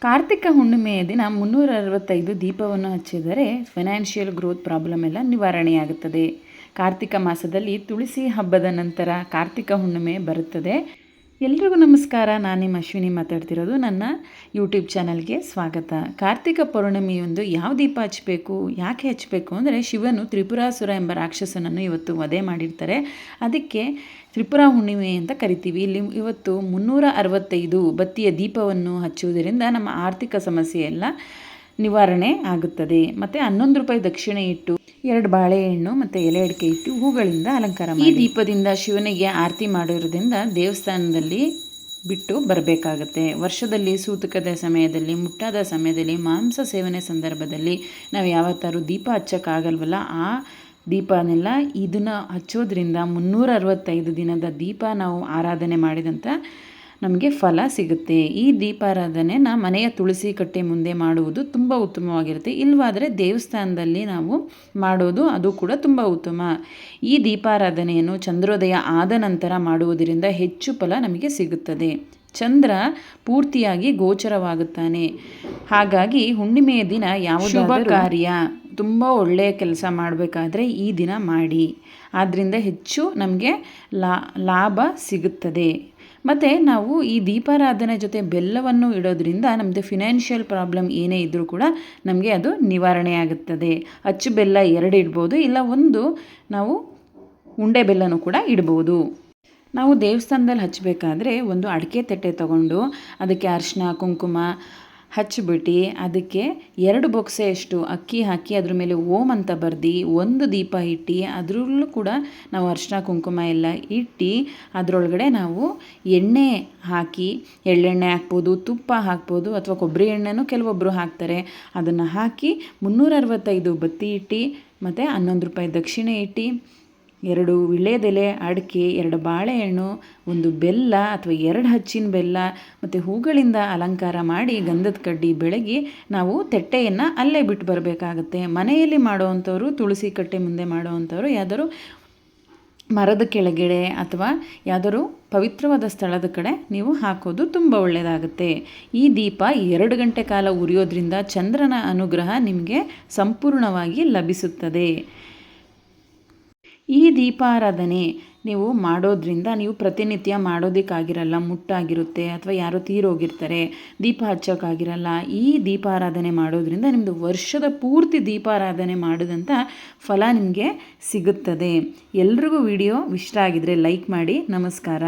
ಕಾರ್ತಿಕ ಹುಣ್ಣಿಮೆಯ ದಿನ ಮುನ್ನೂರ ಅರವತ್ತೈದು ದೀಪವನ್ನು ಹಚ್ಚಿದರೆ ಫೈನಾನ್ಷಿಯಲ್ ಗ್ರೋತ್ ಪ್ರಾಬ್ಲಮ್ ಎಲ್ಲ ನಿವಾರಣೆಯಾಗುತ್ತದೆ. ಕಾರ್ತಿಕ ಮಾಸದಲ್ಲಿ ತುಳಸಿ ಹಬ್ಬದ ನಂತರ ಕಾರ್ತಿಕ ಹುಣ್ಣಿಮೆ ಬರುತ್ತದೆ. ಎಲ್ರಿಗೂ ನಮಸ್ಕಾರ. ನಾನು ನಿಮ್ಮ ಅಶ್ವಿನಿ ಮಾತಾಡ್ತಿರೋದು. ನನ್ನ ಯೂಟ್ಯೂಬ್ ಚಾನಲ್ಗೆ ಸ್ವಾಗತ. ಕಾರ್ತಿಕ ಪೌರ್ಣಮಿಯೊಂದು ಯಾವ ದೀಪ ಹಚ್ಚಬೇಕು ಯಾಕೆ ಹಚ್ಚಬೇಕು ಅಂದರೆ ಶಿವನು ತ್ರಿಪುರಾಸುರ ಎಂಬ ರಾಕ್ಷಸನನ್ನು ಇವತ್ತು ವಧೆ ಮಾಡಿರ್ತಾರೆ. ಅದಕ್ಕೆ ತ್ರಿಪುರ ಹುಣ್ಣಿಮೆ ಅಂತ ಕರಿತೀವಿ. ಇಲ್ಲಿ ಇವತ್ತು ಮುನ್ನೂರ ಅರವತ್ತೈದು ಬತ್ತಿಯ ದೀಪವನ್ನು ಹಚ್ಚುವುದರಿಂದ ನಮ್ಮ ಆರ್ಥಿಕ ಸಮಸ್ಯೆ ಎಲ್ಲ ನಿವಾರಣೆ ಆಗುತ್ತದೆ. ಮತ್ತು ಹನ್ನೊಂದು ರೂಪಾಯಿ ದಕ್ಷಿಣೆ ಇಟ್ಟು ಎರಡು ಬಾಳೆಹಣ್ಣು ಮತ್ತು ಎಲೆ ಅಡಿಕೆ ಇಟ್ಟು ಹೂಗಳಿಂದ ಅಲಂಕಾರ ಈ ದೀಪದಿಂದ ಶಿವನಿಗೆ ಆರತಿ ಮಾಡಿರೋದ್ರಿಂದ ದೇವಸ್ಥಾನದಲ್ಲಿ ಬಿಟ್ಟು ಬರಬೇಕಾಗತ್ತೆ. ವರ್ಷದಲ್ಲಿ ಸೂತಕದ ಸಮಯದಲ್ಲಿ ಮುಟ್ಟಾದ ಸಮಯದಲ್ಲಿ ಮಾಂಸ ಸೇವನೆ ಸಂದರ್ಭದಲ್ಲಿ ನಾವು ಯಾವತ್ತಾದ್ರೂ ದೀಪ ಹಚ್ಚೋಕ್ಕಾಗಲ್ವಲ್ಲ? ಆ ದೀಪನೆಲ್ಲ ಇದನ್ನು ಹಚ್ಚೋದ್ರಿಂದ ಮುನ್ನೂರ ಅರವತ್ತೈದು ದಿನದ ದೀಪ ನಾವು ಆರಾಧನೆ ಮಾಡಿದಂಥ ನಮಗೆ ಫಲ ಸಿಗುತ್ತೆ. ಈ ದೀಪಾರಾಧನೆನ ಮನೆಯ ತುಳಸಿ ಕಟ್ಟೆ ಮುಂದೆ ಮಾಡುವುದು ತುಂಬ ಉತ್ತಮವಾಗಿರುತ್ತೆ. ಇಲ್ಲವಾದರೆ ದೇವಸ್ಥಾನದಲ್ಲಿ ನಾವು ಮಾಡೋದು ಅದು ಕೂಡ ತುಂಬ ಉತ್ತಮ. ಈ ದೀಪಾರಾಧನೆಯನ್ನು ಚಂದ್ರೋದಯ ಆದ ನಂತರ ಮಾಡುವುದರಿಂದ ಹೆಚ್ಚು ಫಲ ನಮಗೆ ಸಿಗುತ್ತದೆ. ಚಂದ್ರ ಪೂರ್ತಿಯಾಗಿ ಗೋಚರವಾಗುತ್ತಾನೆ. ಹಾಗಾಗಿ ಹುಣ್ಣಿಮೆಯ ದಿನ ಯಾವ ಶುಭ ಕಾರ್ಯ. ತುಂಬ ಒಳ್ಳೆಯ ಕೆಲಸ ಮಾಡಬೇಕಾದ್ರೆ ಈ ದಿನ ಮಾಡಿ. ಆದ್ದರಿಂದ ಹೆಚ್ಚು ನಮಗೆ ಲಾಭ ಸಿಗುತ್ತದೆ. ಮತ್ತು ನಾವು ಈ ದೀಪಾರಾಧನೆ ಜೊತೆ ಬೆಲ್ಲವನ್ನು ಇಡೋದ್ರಿಂದ ನಮ್ಮದು ಫಿನಾನ್ಷಿಯಲ್ ಪ್ರಾಬ್ಲಮ್ ಏನೇ ಇದ್ದರೂ ಕೂಡ ನಮಗೆ ಅದು ನಿವಾರಣೆ ಆಗುತ್ತದೆ. ಅಚ್ಚು ಬೆಲ್ಲ ಎರಡು ಇಡ್ಬೋದು, ಇಲ್ಲ ಒಂದು ನಾವು ಉಂಡೆ ಬೆಲ್ಲನೂ ಕೂಡ ಇಡ್ಬೋದು. ನಾವು ದೇವಸ್ಥಾನದಲ್ಲಿ ಹಚ್ಚಬೇಕಾದ್ರೆ ಒಂದು ಅಡಿಕೆ ತಟ್ಟೆ ತಗೊಂಡು ಅದಕ್ಕೆ ಅರಿಶಿನ ಕುಂಕುಮ ಹಚ್ಚಿಬಿಟ್ಟು, ಅದಕ್ಕೆ ಎರಡು ಬೊಕ್ಸೆಯಷ್ಟು ಅಕ್ಕಿ ಹಾಕಿ ಅದ್ರ ಮೇಲೆ ಓಮ್ ಅಂತ ಬರ್ದು, ಒಂದು ದೀಪ ಇಟ್ಟು, ಅದರಲ್ಲೂ ಕೂಡ ನಾವು ಅರಿಶಿನ ಕುಂಕುಮ ಎಲ್ಲ ಇಟ್ಟು, ಅದರೊಳಗಡೆ ನಾವು ಎಣ್ಣೆ ಹಾಕಿ, ಎಳ್ಳೆಣ್ಣೆ ಹಾಕ್ಬೋದು, ತುಪ್ಪ ಹಾಕ್ಬೋದು ಅಥವಾ ಕೊಬ್ಬರಿ ಎಣ್ಣೆನೂ ಕೆಲವೊಬ್ಬರು ಹಾಕ್ತಾರೆ. ಅದನ್ನು ಹಾಕಿ ಮುನ್ನೂರ ಅರವತ್ತೈದು ಬತ್ತಿ ಇಟ್ಟು, ಮತ್ತು ಹನ್ನೊಂದು ರೂಪಾಯಿ ದಕ್ಷಿಣೆ ಇಟ್ಟು ಎರಡು ವಿಳ್ಯದೆಲೆ ಅಡಿಕೆ, ಎರಡು ಬಾಳೆಹಣ್ಣು, ಒಂದು ಬೆಲ್ಲ ಅಥವಾ ಎರಡು ಹಚ್ಚಿನ ಬೆಲ್ಲ ಮತ್ತು ಹೂಗಳಿಂದ ಅಲಂಕಾರ ಮಾಡಿ ಗಂಧದ ಕಡ್ಡಿ ಬೆಳಗಿ ನಾವು ತೆಟ್ಟೆಯನ್ನು ಅಲ್ಲೇ ಬಿಟ್ಟು ಬರಬೇಕಾಗತ್ತೆ. ಮನೆಯಲ್ಲಿ ಮಾಡೋವಂಥವ್ರು, ತುಳಸಿ ಕಟ್ಟೆ ಮುಂದೆ ಮಾಡೋವಂಥವ್ರು ಯಾವ್ದಾದ್ರು ಮರದ ಕೆಳಗಡೆ ಅಥವಾ ಯಾವ್ದಾದ್ರು ಪವಿತ್ರವಾದ ಸ್ಥಳದ ಕಡೆ ನೀವು ಹಾಕೋದು ತುಂಬ ಒಳ್ಳೆಯದಾಗುತ್ತೆ ಈ ದೀಪ ಎರಡು ಗಂಟೆ ಕಾಲ ಉರಿಯೋದ್ರಿಂದ ಚಂದ್ರನ ಅನುಗ್ರಹ ನಿಮಗೆ ಸಂಪೂರ್ಣವಾಗಿ ಲಭಿಸುತ್ತದೆ. ಈ ದೀಪಾರಾಧನೆ ನೀವು ಮಾಡೋದ್ರಿಂದ ನೀವು ಪ್ರತಿನಿತ್ಯ ಮಾಡೋದಕ್ಕಾಗಿರಲ್ಲ, ಮುಟ್ಟಾಗಿರುತ್ತೆ ಅಥವಾ ಯಾರೋ ತೀರೋಗಿರ್ತಾರೆ, ದೀಪ ಹಚ್ಚೋಕ್ಕಾಗಿರಲ್ಲ, ಈ ದೀಪಾರಾಧನೆ ಮಾಡೋದ್ರಿಂದ ನಿಮ್ಮದು ವರ್ಷದ ಪೂರ್ತಿ ದೀಪಾರಾಧನೆ ಮಾಡಿದಂಥ ಫಲ ನಿಮಗೆ ಸಿಗುತ್ತದೆ. ಎಲ್ರಿಗೂ ವಿಡಿಯೋ ಇಷ್ಟ ಆಗಿದರೆ ಲೈಕ್ ಮಾಡಿ, ನಮಸ್ಕಾರ.